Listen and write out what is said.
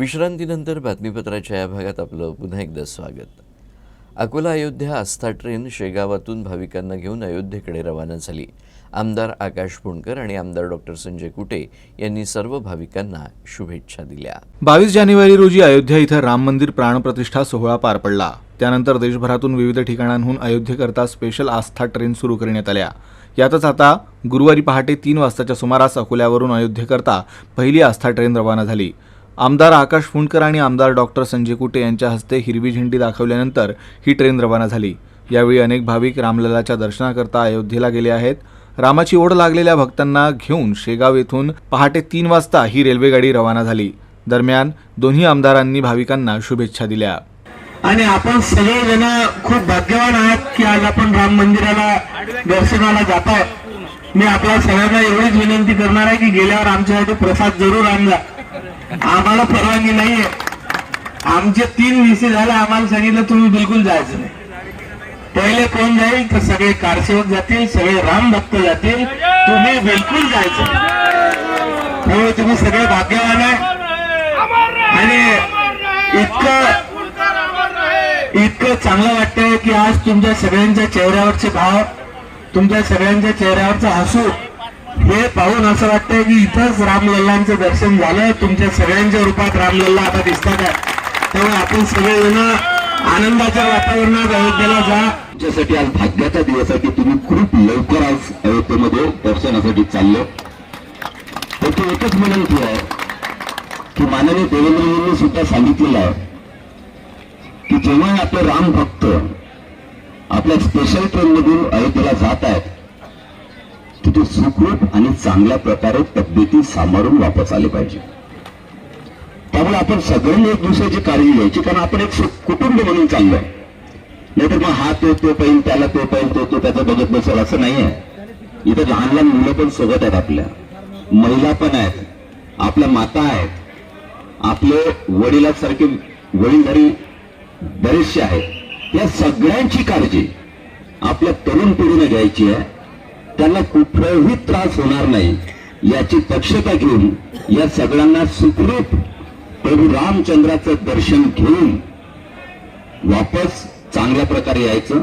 विश्रांतीनंतर बातमीपत्राच्या या भागात आपलं पुन्हा एकदा स्वागत. अकोला अयोध्या आस्था ट्रेन शेगावातून भाविकांना घेऊन अयोध्येकडे रवाना झाली. आमदार आकाश पुणकर आणि आमदार डॉक्टर संजय कुटे यांनी सर्व भाविकांना शुभेच्छा दिल्या. बावीस जानेवारी रोजी अयोध्या इथं राम मंदिर प्राणप्रतिष्ठा सोहळा पार पडला. त्यानंतर देशभरातून विविध ठिकाणांहून अयोध्येकरता स्पेशल आस्था ट्रेन सुरू करण्यात आल्या. यातच आता गुरुवारी पहाटे तीन वाजताच्या सुमारास अकोल्यावरून अयोध्येकरता पहिली आस्था ट्रेन रवाना झाली. आमदार आकाश फुंडकर आणि आमदार डॉक्टर संजय कुटे यांच्या हस्ते हिरवी झेंडी दाखवल्यानंतर ही ट्रेन रवाना झाली. यावेळी अनेक भाविक रामललाच्या दर्शनाकरता अयोध्येला गेले आहेत. रामाची ओढ लागलेल्या भक्तांना घेऊन शेगाव येथून पहाटे तीन वाजता ही रेल्वेगाडी रवाना झाली. दरम्यान दोन्ही आमदारांनी भाविकांना शुभेच्छा दिल्या. आणि आपण सगळेजण खूप भाग्यवान आहात की आज आपण राम मंदिराला दर्शनाला जातो मी आपल्या सगळ्यांना एवढीच विनंती करणार आहे की गेल्यावर आमच्यासाठी प्रसाद जरूर आणला. आम्हाला परवानगी नाहीये. आमचे तीन व्हीसी झाले आम्हाला सांगितलं तुम्ही बिलकुल जायचं नाही. पहिले कोण जाईल तर सगळे कारसेवक जातील सगळे राम भक्त जातील. तुम्ही बिलकुल जायचं त्यामुळे हो, तुम्ही सगळे भाग्यवान आहे. आणि इतकं इतकं चांगलं वाटतंय की आज तुमच्या सगळ्यांच्या चेहऱ्यावरचे भाव तुमच्या सगळ्यांच्या चेहऱ्यावरचं हसू हे पाहून असं वाटतंय की इथंच रामलल्लांचं दर्शन झालं. तुमच्या सगळ्यांच्या रूपात रामलल्ला आता दिसतात आहे. त्यामुळे आपण सगळेजण आनंदाच्या वातावरणात अयोध्येला जा. तुमच्यासाठी आज भाग्याचा दिवस आहे की तुम्ही खूप लवकर आज अयोध्येमध्ये दर्शनासाठी चालले. तर एकच विनंती आहे की माननीय देवेंद्रजींनी सुद्धा सांगितलेलं आहे की जेव्हा आपले राम भक्त आपल्या स्पेशल ट्रेनमधून अयोध्येला जात आहेत तिथे सुखरूप आणि चांगल्या प्रकारे तब्येती सांभाळून वापस आले पाहिजे. त्यामुळे आपण सगळ्यांनी एक दुसऱ्याची काळजी घ्यायची कारण आपण एक कुटुंब म्हणून आहे. नाहीतर मग हा तो तो पाहिजे त्याला तो पाहिजे तो तो त्याचा बघत बसेल असं नाही आहे इथं लहान लहान मुलं पण सोबत आहेत आपल्या. महिला पण आहेत आपल्या माता आहेत आपले वडिलांसारखे वडीलधारी बरेचसे आहेत. या सगळ्यांची काळजी आपल्या तरुण पिढीने घ्यायची आहे. त्यांना कुठलाही त्रास होणार नाही. याची दक्षता घेऊन या सगळ्यांना सुखरूप प्रभू रामचंद्राचं दर्शन घेऊन वापस चांगल्या प्रकारे यायचं.